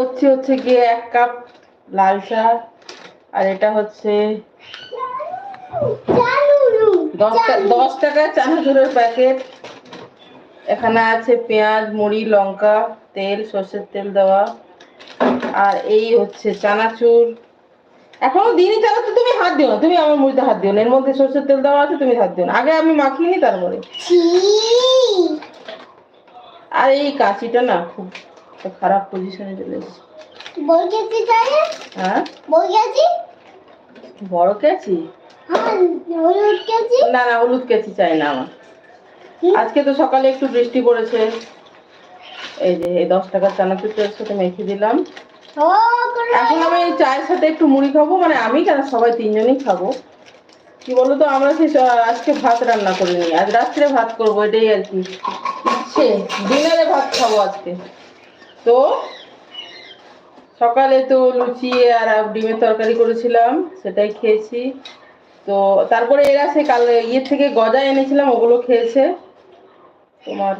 হচ্ছে হচ্ছে গিয়ে এক কাপ লাল চা আর এটা হচ্ছে দশ টাকা চানাচুরের প্যাকেট। এখানে আছে পেঁয়াজ মুড়ি লঙ্কা তেল সর্ষের তেল দেওয়া। আর এই হচ্ছে চানাচুর। এখনও দিনই চালাতে তুমি হাত দিও না তুমি আমার মুড়িতে হাত দিও না। এর মধ্যে সর্ষের তেল দেওয়া আছে তুমি হাত দিও না। আগে আমি মাখিয়ে নি তারপরে। আর এই কাঁচিটা না খুব একটা খারাপ পজিশনে চলে এসেছে। বই গেছি তাই হ্যাঁ? বই গেছি বড় কেছি হ্যাঁ না না হলুদ কেচি চাই না আমার। আজকে তো সকালে একটু বৃষ্টি পড়েছে। এই যে এই দশ টাকার চানাচুরটার সাথে মেখে দিলাম। ও এখন আমি এই চায়ের সাথে একটু মুড়ি খাব মানে আমি কেন সবাই তিনজনই খাব। কি বলতো আমরা সেই স- আজকে ভাত রান্না করিনি। আজ রাত্রে ভাত করব এটাই আর কি। ইচ্ছে ডিনারে ভাত খাব আজকে। তো সকালে তো লুচি আর ডিমের তরকারি করেছিলাম সেটাই খেয়েছি। তো তারপরে এরা সে কাল ইয়ে থেকে গজা এনেছিলাম ওগুলো খেয়েছে। তোমার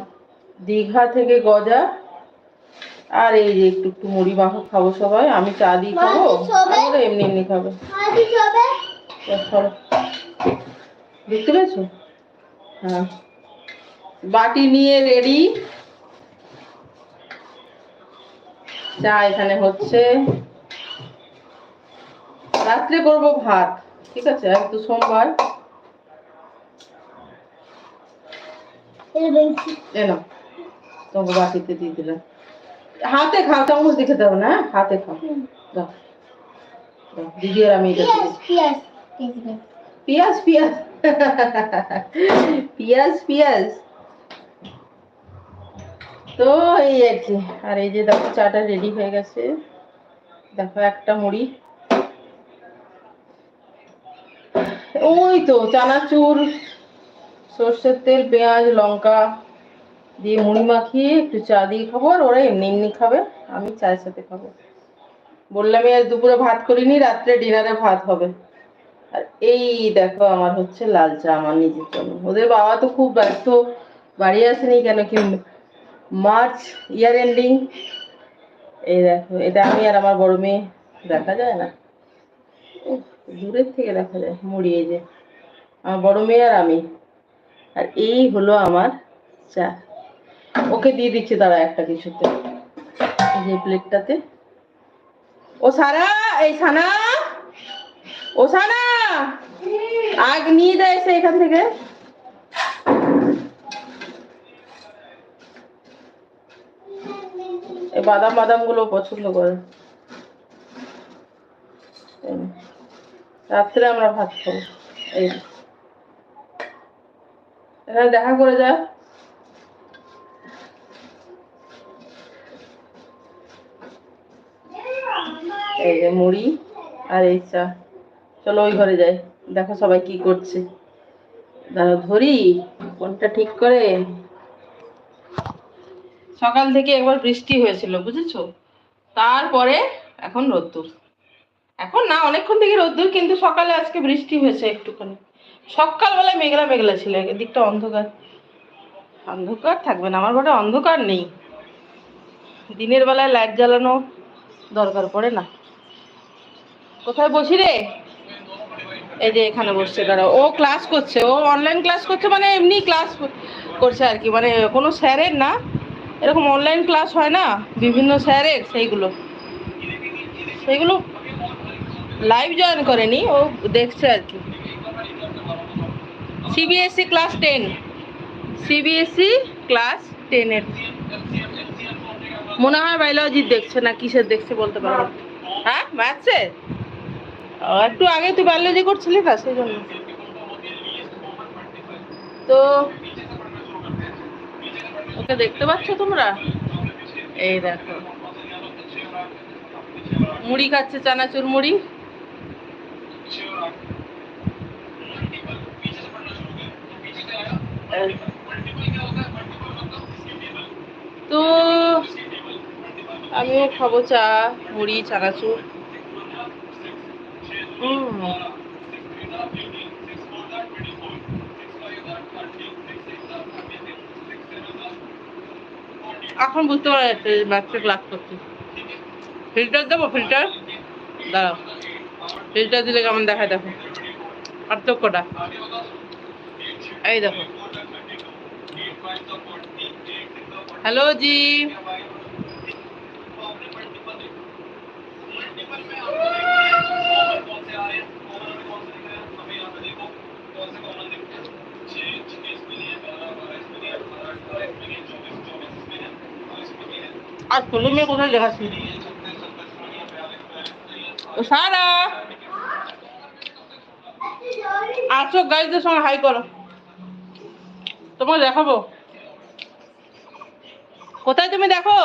দীঘা থেকে গজা। আর এই যে একটু একটু মুড়ি মাখা খাব সবাই আমি চা দিয়ে খাব? আর এমনি এমনি খাবে। দেখতে পেয়েছ? হ্যাঁ। বাটি নিয়ে রেডি। চা এখানে হচ্ছে। রাত্রে করব ভাত ঠিক আছে? আজ তো সোমবার। এনো তোমাকে বাটিতে দিয়ে দিলাম। হাতে খাও চামচ দেখে দাও না? হাতে খাও। দাও দিদি আর আমি এটা পিয়াজ দিই। পিয়াজ দেখবে পিয়াজ পিয়াজ। পিয়াজ পিয়াজ। তো এই আর কি। আর এই যে দেখো, চাটা রেডি হয়ে গেছে। দেখো, একটা মুড়ি। ওই তো চানাচুর, সর্ষের তেল, পেঁয়াজ, লঙ্কা দিয়ে মুড়ি মাখিয়ে একটু চা দিয়ে খাব, আর ওরা এমনি এমনি খাবে। আমি চায়ের সাথে খাব। বললামই আজ দুপুরে ভাত করিনি, রাত্রে ডিনারে ভাত হবে। আর এই দেখো, আমার হচ্ছে লাল চা, আমার নিজের জন্য। ওদের বাবা তো খুব ব্যস্ত, বাড়ি আসেনি কেন কি মার্চ ইয়ার এন্ডিং এই দেখো, এটা আমি আর আমার বড় মেয়ে দেখা যায় না। দূরের থেকে দেখা যায়, মুড়ি এই যে। আমার বড় মেয়ে আর আমি। আর এই হলো আমার চা। ওকে দিয়ে দিচ্ছি তারা একটা কিছুতে। যে প্লেটটাতে। ও সারা, এই সানা! ও সানা! আগ নিয়ে দেয় এখান থেকে। বাদাম বাদামগুলো পছন্দ করে। রাত্রে আমরা ভাত খাব। এই এখানে দেখা করে যা। এই যে মুড়ি আর এই চা। চলো ওই ঘরে যাই। দেখো সবাই কি করছে। দাঁড়া ধরি, কোনটা ঠিক করে? সকাল থেকে একবার বৃষ্টি হয়েছিল, বুঝেছ? তারপরে এখন রোদ্দুর। এখন না, অনেকক্ষণ থেকে রোদ্দুর, কিন্তু সকালে আজকে বৃষ্টি হয়েছে একটুখানি। সকালবেলায় মেঘলা মেঘলা ছিল, এদিকটা অন্ধকার। অন্ধকার থাকবে না, আমার ঘরে অন্ধকার নেই। দিনের বেলায় লাইট জ্বালানো দরকার পড়ে না। কোথায় বসি রে? এই যে এখানে বসছে তারা ও ক্লাস করছে, ও অনলাইন ক্লাস করছে মানে এমনি ক্লাস করছে আর কি মানে কোনো স্যারের না। এরকম অনলাইন ক্লাস হয় না বিভিন্ন স্যারের সেইগুলো। সেইগুলো লাইভ জয়েন করেনি ও দেখছে আর কি। CBSE class ten CBSE class টেনের মনে হয় বায়োলজির দেখছে না কিসের দেখছে বলতে পারব হ্যাঁ ম্যাথসের ও, একটু আগে তুই বায়োলজি করছিলি না সেই জন্য। তো ওকে দেখতে পাচ্ছ তোমরা? এই দেখো। মুড়ি খাচ্ছে চানাচুর মুড়ি। তো আমিও খাব চা, মুড়ি, চানাচুর। হুম। এখন বুঝতে পারা পারছি ম্যাথসে ক্লাস করছি। ফিল্টার দেবো ফিল্টার দাঁড়াও। ফিল্টার দিলে কেমন দেখায় দেখো। পার্থক্যটা। এই দেখো। হ্যালো জি আর ছোট মেয়ে কোথায় দেখাচ্ছি ও সারা। আসো গাইজদের সঙ্গে হাই করো। তোমাকে দেখাবো। কোথায় তুমি দেখো?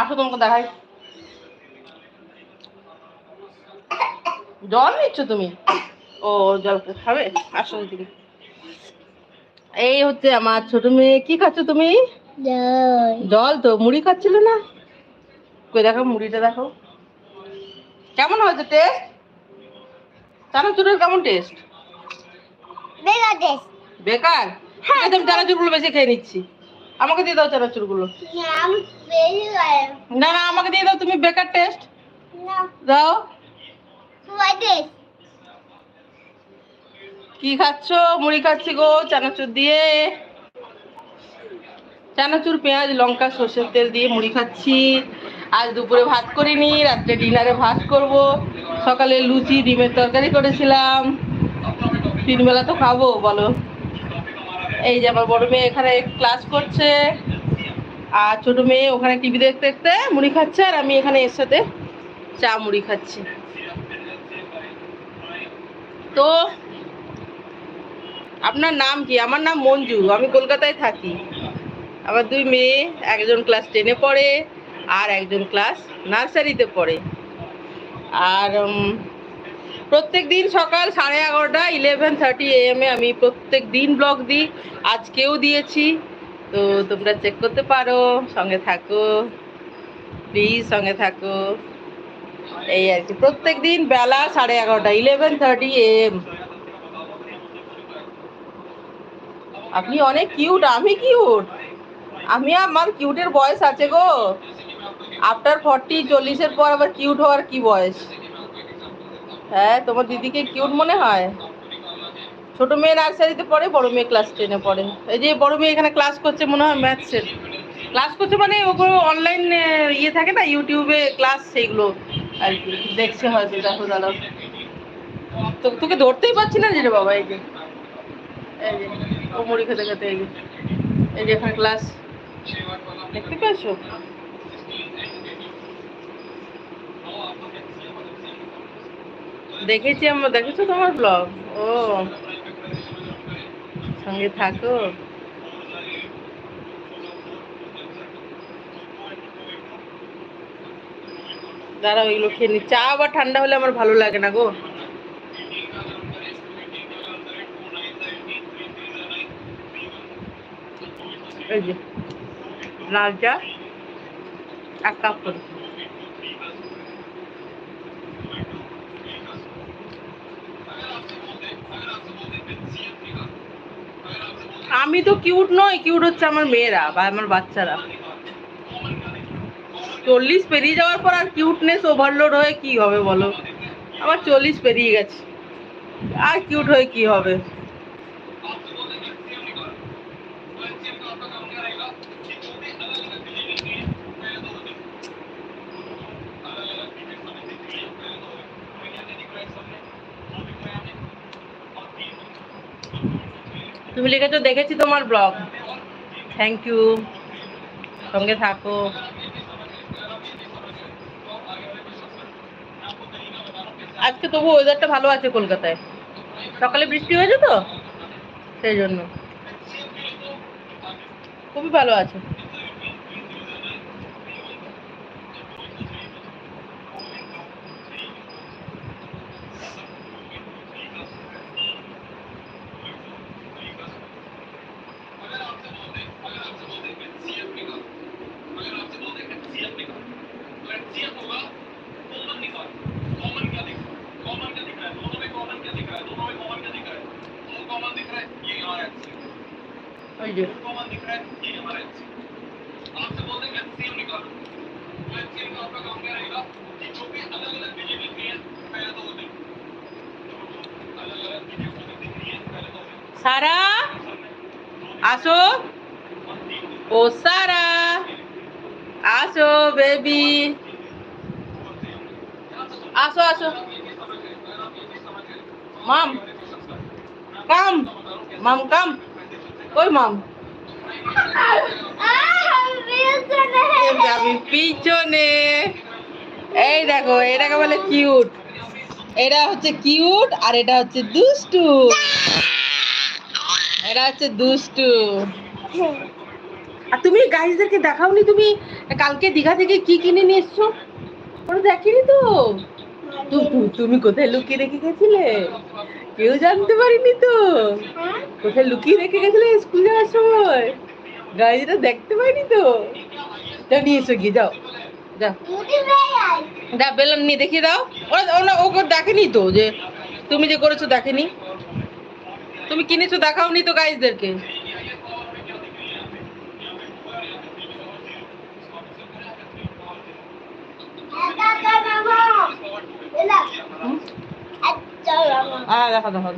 আসো তোমাকে দেখাই। জল নিচ্ছ তুমি? ও জল খাবে? আসো দিকে এই হচ্ছে আমার ছোট মেয়ে। কি খাচ্ছ তুমি? জল। তো মুড়ি খাচ্ছিল না? কই দেখো মুড়িটা দেখো কেমন হয়েছে টেস্ট চানাচুরের কেমন টেস্ট বেগা দেশ বেকার? আছে আমি চানাচুরগুলো বেশি খেয়ে নিচ্ছি। আমাকে দিয়ে দাও চানাচুরগুলো। না না। আমাকে দিয়ে দাও তুমি বেকার টেস্ট না। দাও। কি খাচ্ছ? মুড়ি খাচ্ছি গো চানাচুর দিয়ে। চানাচুর, পেঁয়াজ, লঙ্কা, সর্ষের তেল দিয়ে মুড়ি খাচ্ছি। আজ দুপুরে ভাত করিনি, রাত্রে ডিনারে ভাত করব। সকালে লুচি, ডিমের তরকারি করেছিলাম। তিনবেলা তো খাব, বলো। এই যে আমার বড় মেয়ে এখানে ক্লাস করছে। আর ছোট মেয়ে ওখানে টিভি দেখতে দেখতে মুড়ি খাচ্ছে, আর আমি এখানে এর সাথে চা মুড়ি খাচ্ছি। তো, আপনার নাম কি? আমার নাম মঞ্জু, আমি কলকাতায় থাকি। আমার দুই মেয়ে, একজন ক্লাস টেনে পড়ে আর একজন ক্লাস নার্সারিতে পড়ে। আর প্রত্যেক দিন সকাল সাড়ে এগারোটা ইলেভেন থার্টি এম এ আমি প্রত্যেক দিন ব্লগ দিই। আজকেও দিয়েছি। তো তোমরা চেক করতে পারো। সঙ্গে থাকো। প্লিজ সঙ্গে থাকো। এই আর কি। প্রত্যেক দিন বেলা সাড়ে এগারোটা ইলেভেন থার্টি এম আপনি অনেক কিউট আমি কিউট আমি আমার কিউটের বয়স আছে গো। আফটার ফর্টি চল্লিশের পর আবার কিউট হওয়ার কি বয়স? হ্যাঁ তোমার দিদিকে কিউট মনে হয়? ছোট মেয়ে নার্সারিতে পড়ে, বড় মেয়ে ক্লাস টেনে পড়ে। এই যে বড় মেয়ে এখানে ক্লাস করছে মনে হয় ম্যাথসের ক্লাস করছে মানে ওগুলো অনলাইন ইয়ে থাকে না ইউটিউবে ক্লাস সেইগুলো আর কি। দেখছে হয়তো, দেখো তো তোকে ধরতেই পারছি না যে বাবা, এই যে। এই যে, ও মুড়ি খেতে খেতে এই যে। এখানে ক্লাস দেখতে পেয়েছ? দেখেছি আমরা দেখেছ তোমার ব্লগ ও, সঙ্গে থাকো। দাঁড়া ওইগুলো খেয়ে নি চা আবার ঠান্ডা হলে আমার ভালো লাগে না গো। এই যে। লাল চা এক কাপ করে আমি তো কিউট নই কিউট হচ্ছে আমার মেয়েরা বা আমার বাচ্চারা। চল্লিশ পেরিয়ে যাওয়ার পর আর কিউটনেস ওভারলোড হয়ে কি হবে বলো? আমার চল্লিশ পেরিয়ে গেছে। আর কিউট হয়ে কি হবে? তুমি লিখেছো দেখেছি তোমার ব্লগ। থ্যাংক ইউ সঙ্গে থাকো। আজকে তবু ওয়েদারটা ভালো আছে কলকাতায়। সকালে বৃষ্টি হয়েছে তো? সেই জন্য। খুবই ভালো আছে ওই যে সারা, আসো। ও সারা, আসো বেবি আসো আসো। মাম, কাম মাম, কাম। কই মাম? পিছনে। এই দেখো, এটাকে বলে কিউট এটা হচ্ছে কিউট আর এটা হচ্ছে দুষ্টু। এটা হচ্ছে দুষ্টু। আর তুমি গাইজদেরকে দেখাওনি তুমি কালকে দীঘা থেকে কি কিনে নিয়ে এসছো? ওরা দেখেনি তো? তুমি কোথায় লুকিয়ে রেখে গেছিলে? কেউ জানতে পারিনি তো? কোথায় লুকিয়ে রেখে গেছিলে স্কুল যাওয়ার সময়? গাইজরা দেখতে পাইনি তো? যাও নিয়ে এসো গিয়ে যাও। যাও। দা বেলুন নিয়ে দেখিয়ে দাও। ওরা ওরা ওকে দেখেনি তো যে তুমি যে করেছ দেখেনি? তুমি কিনেছো, দেখাওনি তো গাইজদেরকে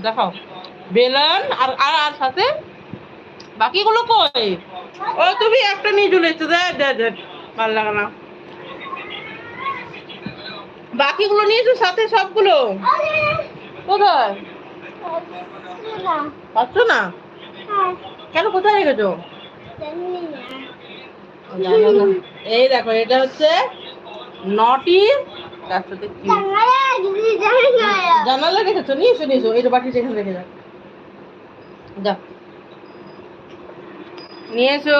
দেখাও আর আর আর সাথে বাকিগুলো ও, তুমি একটা নিয়ে ভালো লাগে না। বাকিগুলো নিয়েছো, সাথে সবগুলো? কোথায়? পাচ্ছ না? কেন কোথায় রেখেছো? এই দেখো এটা হচ্ছে নটি তার সাথে জানালা রেখেছো? নিয়ে এসো নিয়ে এসো এটা বাটি এখানে রেখে যাও যাও। নিয়ে এসো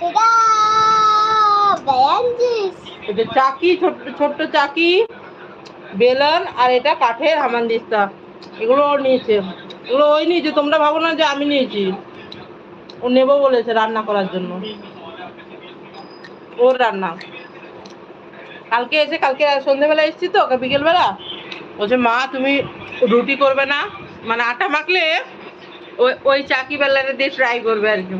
এটা চাকি ছোট্ট চাকি, বেলন, আর এটা কাঠের এগুলো ও নিয়েছে। এগুলো ওই নিয়েছে, তোমরা ভাবো না যে আমি নিয়েছি। ও নেব বলেছে রান্না করার জন্য। ওর রান্না। কালকে এসে, কালকে সন্ধ্যেবেলা এসেছি তো বিকেলবেলা? বলছে, মা, তুমি রুটি করবে না? মানে আটা মাখলে ওই ওই চাকি বেলাটা দিয়ে ট্রাই করবে আর কি।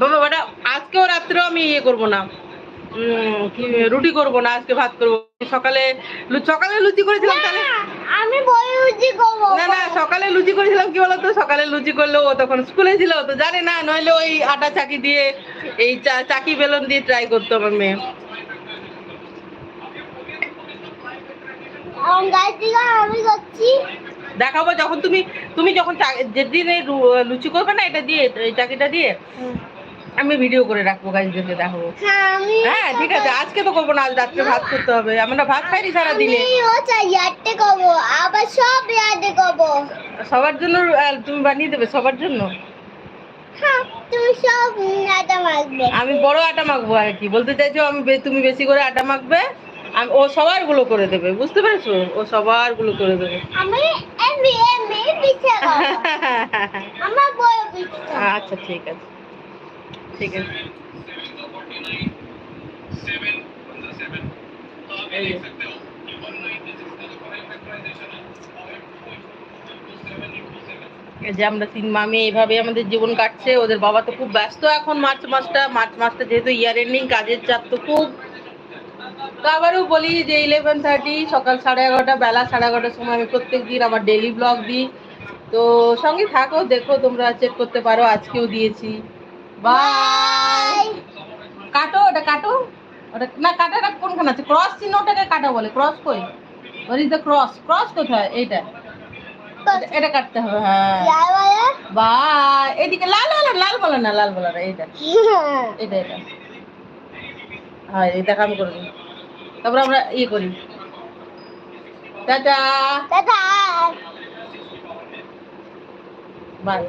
বাবা, ওটা আজকেও রাত্রেও আমি ইয়ে করব না। রুটি করব না আজকে ভাত করব? সকালে সকালে লুচি করেছিলাম তাহলে? আমি বই উঠি করব। না না সকালে লুচি করেছিলাম কি বলতো? সকালে লুচি করলে ও তখন স্কুলে ছিল তো জানে না নইলে ওই আটা চাকি দিয়ে এই চাকি বেলন দিয়ে ট্রাই করতো আমার মেয়ে। আমি করছি দেখাবো যখন তুমি তুমি যখন যেদিন লুচি করবে না এটা দিয়ে এই চাকিটা দিয়ে আমি ভিডিও করে রাখব গাছদেরকে দেখাবো হ্যাঁ আমি হ্যাঁ ঠিক আছে আজকে তো করব না আজ রাত্রে ভাত করতে হবে। আমরা ভাত খাইনি ও চাই আবার সব ইয়ারটে করব। সবার জন্য তুমি বানিয়ে দেবে সবার জন্য? হ্যাঁ আমি বড় আটা মাখবো আর কি। বলতে চাইছো আমি তুমি বেশি করে আটা মাখবে আমি ও সবারগুলো করে দেবে বুঝতে পেরেছ? ও সবারগুলো করে দেবে। আচ্ছা ঠিক আছে। ঠিক আছে। যে। যে আমরা তিন মামি এইভাবে আমাদের জীবন কাটছে ওদের বাবা তো খুব ব্যস্ত এখন মার্চ মাসটা। মার্চ মাসটা যেহেতু ইয়ার এন্ডিং কাজের চাপ তো খুব। তো আবারও বলি যে ইলেভেন থার্টি সকাল সাড়ে এগারোটা বেলা সাড়ে এগারোটার সময় আমি প্রত্যেক দিন আমার ডেলি ব্লগ দিই। তো সঙ্গে থাকো দেখো তোমরা চেক করতে পারো আজকেও দিয়েছি। বাই কাটো ওটা কাটো। ওটা না কোনখানে আছে? ক্রস চিহ্নটাকে কাটা বলে। ক্রস কই? ওর ইজ দ্য ক্রস ক্রস কোথায়? এইটা। এটা- কাটতে হবে হ্যাঁ। বা এদিকে লাল লাল লাল বলে না লাল বলে না এইটা। এটা এটা হ্যাঁ এটা কাম করে দিই তারপরে আমরা ইয়ে করি। টাটা। বাই